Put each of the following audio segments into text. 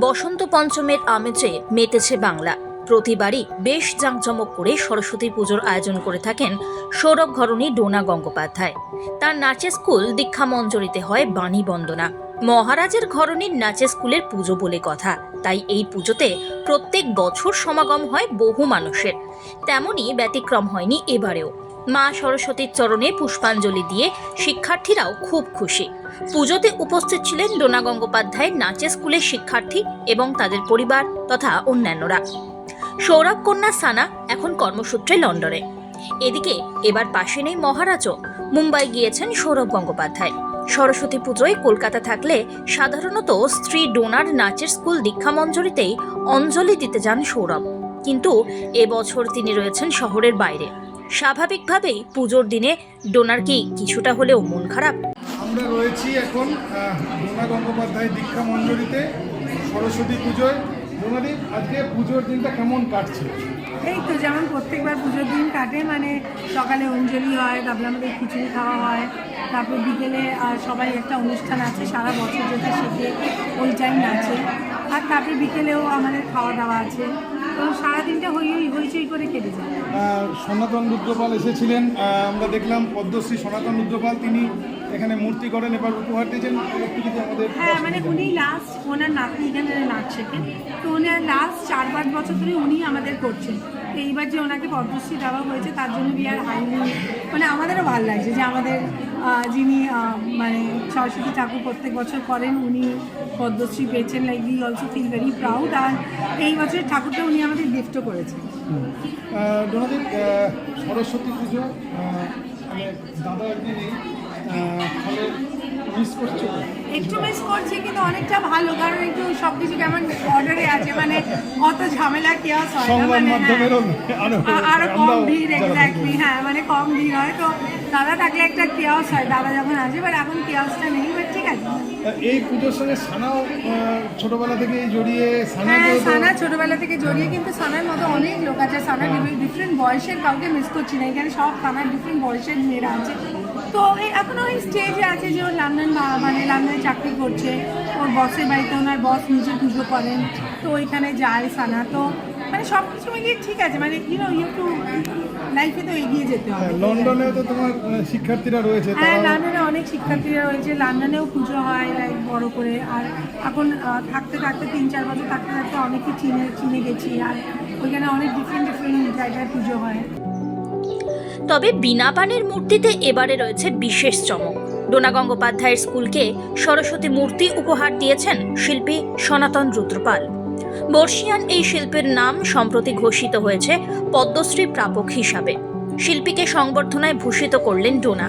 বসন্ত পঞ্চমের আমেজে মেতেছে বাংলা। প্রতিবারই বেশ জাঁকজমক করে সরস্বতী পুজোর আয়োজন করে থাকেন সৌরভ ঘরণী ডোনা গঙ্গোপাধ্যায়। তার নাচের স্কুল দীক্ষা মঞ্জরিতে হয় বাণী বন্দনা। মহারাজের ঘরণীর নাচের স্কুলের পুজো বলে কথা। তাই এই পুজোতে প্রত্যেক বছর সমাগম হয় বহু মানুষের। তেমনই ব্যতিক্রম হয়নি এবারেও। মা সরস্বতীর চরণে পুষ্পাঞ্জলি দিয়ে শিক্ষার্থীরাও খুব খুশি। পুজোতে উপস্থিত ছিলেন ডোনা গঙ্গোপাধ্যায়ের নাচের স্কুলের শিক্ষার্থী এবং তাদের পরিবার তথা অন্যান্যরা। সৌরভ কন্যা সানা এখন কর্মসূত্রে লন্ডনে। এদিকে এবার পাশে নেই মহারাজও। মুম্বাই গিয়েছেন সৌরভ গঙ্গোপাধ্যায়। সরস্বতী পুজোয় কলকাতা থাকলে সাধারণত স্ত্রী ডোনার নাচের স্কুল দীক্ষা মঞ্জরিতেই অঞ্জলি দিতে যান সৌরভ। কিন্তু এবছর তিনি রয়েছেন শহরের বাইরে। স্বাভাবিকভাবেই পুজোর দিনে ডোনার কি কিছুটা হলেও মন খারাপ। আমরা রয়েছি এখন ডোনা গঙ্গোপাধ্যায় দীক্ষা মঞ্জরিতে সরস্বতী পুজোয়। ডোনাদীপ আজকে পুজোর দিনটা কেমন কাটছে? এই তো যেমন প্রত্যেকবার পুজোর দিন কাটে মানে সকালে অঞ্জলি হয় তারপরে আমাদের খিচুড়ি খাওয়া হয় তারপর বিকেলে সবাই একটা অনুষ্ঠান আছে সারা বছর যেটা শেখে ওই টাইম নাচে আর তারপরে বিকেলেও আমাদের খাওয়া দাওয়া আছে। তো সারাদিনটা হই হই হইচই করে কেটে যায়। সনাতন রুদ্রপাল এসেছিলেন। আমরা দেখলাম পদ্মশ্রী সনাতন রুদ্রপাল তিনি এখানে মূর্তি করেন এবার উপহার দিয়েছেন। আমাদের হ্যাঁ মানে উনি লাস্ট ওনার নাতনি এখানে নাচ শেখেন। তো ওনার লাস্ট চার পাঁচ বছর ধরে উনি আমাদের করছেন। তো এইবার যে ওনাকে পদ্মশ্রী দেওয়া হয়েছে তার জন্য বি আর হাইলি মানে আমাদেরও ভালো লাগছে যে আমাদের যিনি মানে সরস্বতী ঠাকুর প্রত্যেক বছর করেন উনি পদ্মশ্রী পেয়েছেন। Like we also feel very proud আর এই বছরের ঠাকুরটা উনি আমাদের গিফটও করেছেন। সরস্বতী পুজো দাদা একদিন একটু মিস করছি কিন্তু অনেকটা ভালো কারণ একটু সব কিছু কেমন অর্ডারে আছে মানে অত ঝামেলা কেয়াস হয় না মানে হ্যাঁ। আরও কম ভিড় এক্স্যাক্টলি হ্যাঁ মানে কম ভিড় হয়। তো দাদা থাকলে একটা কেয়াস হয় দাদা যখন আসে বাট এখন কেয়াসটা নেই বাট ঠিক আছে। এই পুজোর সঙ্গে সানাও ছোটবেলা থেকেই জড়িয়ে হ্যাঁ সানা ছোটবেলা থেকে জড়িয়ে কিন্তু সানার মতো অনেক লোক আছে সানা ডিফারেন্ট বয়সের কাউকে মিস করছি না এখানে সব সানার ডিফারেন্ট বয়সের মেয়েরা আছে। তো এই এখন ওই স্টেজে আছে যে ও লন্ডন মানে লন্ডনে চাকরি করছে ওর বসের বাড়িতে ওনার বস নিজে পুজো করেন তো ওইখানে যায় সানা তো মানে সব কিছু মিলিয়ে ঠিক আছে মানে ইউনো ইউ টু লাইফে তো এগিয়ে যেতে হবে। হ্যাঁ, লন্ডনেও তো তোমার শিক্ষার্থীরা রয়েছে হ্যাঁ লন্ডনে অনেক শিক্ষার্থীরা রয়েছে লন্ডনেও পুজো হয় লাইক বড় করে আর এখন থাকতে থাকতে তিন চার বছর থাকতে থাকতে অনেকে চিনে চিনে গেছি আর ওইখানে অনেক ডিফারেন্ট ডিফারেন্ট জায়গায় পুজো হয়। তবে বিনা পানের মূর্তিতে এবারে রয়েছে বিশেষ চমক। ডোনা গঙ্গোপাধ্যায়ের স্কুলকে সরস্বতী মূর্তি উপহার দিয়েছেন শিল্পী সনাতন রুদ্রপাল। বর্ষিয়ান এই শিল্পের নাম সম্প্রতি ঘোষিত হয়েছে পদ্মশ্রী প্রাপক হিসাবে। শিল্পীকে সংবর্ধনায় ভূষিত করলেন ডোনা।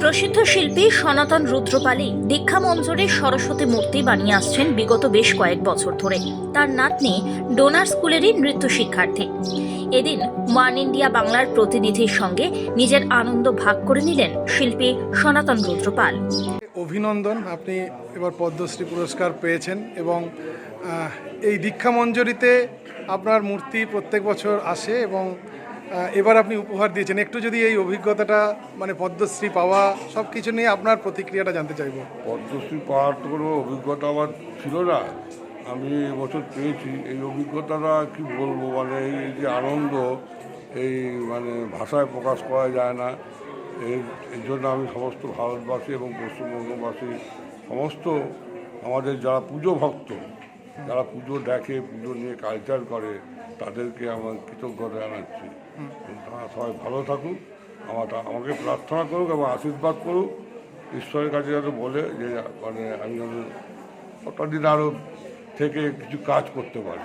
প্রসিদ্ধ শিল্পী সনাতন রুদ্রপালী দীক্ষা মঞ্জরে সরস্বতী মূর্তি বানিয়ে আসছেন বিগত বেশ কয়েক বছর ধরে। তার নাতনি ডোনার স্কুলেরই নৃত্য শিক্ষার্থী। এদিন ওয়ান ইন্ডিয়া বাংলার প্রতিনিধির সঙ্গে নিজের আনন্দ ভাগ করে নিলেন শিল্পী সনাতন রুদ্রপাল। অভিনন্দন আপনি এবার পদ্মশ্রী পুরস্কার পেয়েছেন এবং এই দীক্ষা মঞ্জরিতে আপনার মূর্তি প্রত্যেক বছর আসে এবং এবার আপনি উপহার দিয়েছেন। একটু যদি এই অভিজ্ঞতাটা মানে পদ্মশ্রী পাওয়া সব কিছু নিয়ে আপনার প্রতিক্রিয়াটা জানতে চাইব। পদ্মশ্রী পাওয়ার তো কোনো অভিজ্ঞতা আমার ছিল না। আমি এবছর পেয়েছি। এই অভিজ্ঞতাটা কি বলব? মানে এই যে আনন্দ, এই মানে ভাষায় প্রকাশ করা যায় না। এর জন্য আমি সমস্ত ভারতবাসী এবং পশ্চিমবঙ্গবাসী সমস্ত আমাদের যারা পুজো ভক্ত, যারা পুজো দেখে, পুজো নিয়ে কালচার করে, তাদেরকে আমার কৃতজ্ঞতা জানাচ্ছি। তারা সবাই ভালো থাকুক। আমার আমাকে প্রার্থনা করুক এবং আশীর্বাদ করুক। ঈশ্বরের কাছে যাতে বলে যে মানে আমি যেন কতদিন আরও থেকে কিছু কাজ করতে পারি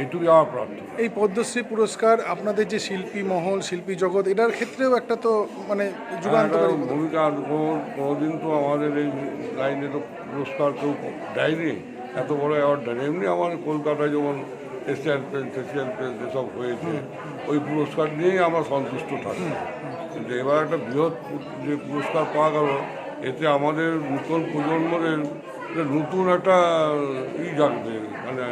এইটুকুই আমার প্রার্থনা। এই পদ্মশ্রী পুরস্কার আপনাদের যে শিল্পী মহল শিল্পী জগৎ এটার ক্ষেত্রেও একটা তো মানে যুগান্তকারী একটা ভূমিকা কোনোদিন তো আমাদের এই লাইনে তো পুরস্কার কেউ দেয়নি। এত বড় অ্যাওয়ার্ড এমনি আমার কলকাতায় যেমন এশিয়ান পেন এশিয়ান পেন যেসব হয়েছে ওই পুরস্কার নিয়েই আমরা সন্তুষ্ট থাকি। কিন্তু এবার একটা বৃহৎ যে পুরস্কার পাওয়া গেল এতে আমাদের নতুন প্রজন্মের যে নতুন একটা ই জাগবে মানে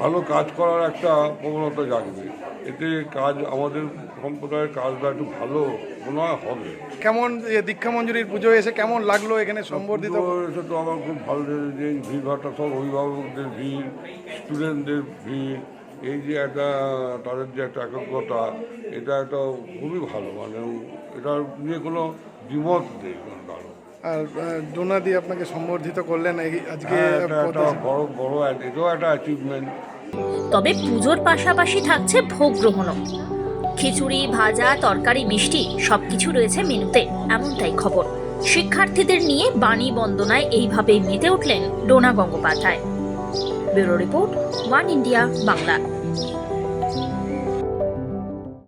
ভালো কাজ করার একটা প্রবণতা জাগবে। এতে কাজ আমাদের সম্প্রদায়ের কাজটা একটু ভালো মনে হয় হবে। কেমন দীক্ষা মঞ্জুরির পুজো এসে কেমন লাগল এখানে সম্বর্ধিত? এসে তো আমার খুব ভালো লেগেছে যে ভিড়ভাড়টা সব অভিভাবকদের ভিড় স্টুডেন্টদের ভিড় এই যে একটা তাদের যে একটা একগ্রতা এটা একটা খুবই ভালো মানে এটা নিয়ে কোনো দ্বিমত নেই কোনো আর আহ, ডোনা দিয়ে আপনাকে সম্বর্ধিত করলেন এই আজকে হ্যাঁ, বড় বড় এটাও একটা অ্যাচিভমেন্ট তবে পুজোর পাশাপাশি থাকছে ভোগ গ্রহণও। খিচুড়ি ভাজা তরকারি মিষ্টি সবকিছু রয়েছে মেনুতে এমনটাই খবর। শিক্ষার্থীদের নিয়ে বাণী বন্দনায় এইভাবেই মেতে উঠলেন Dona Gangopadhyay. Bureau report one India Bangla.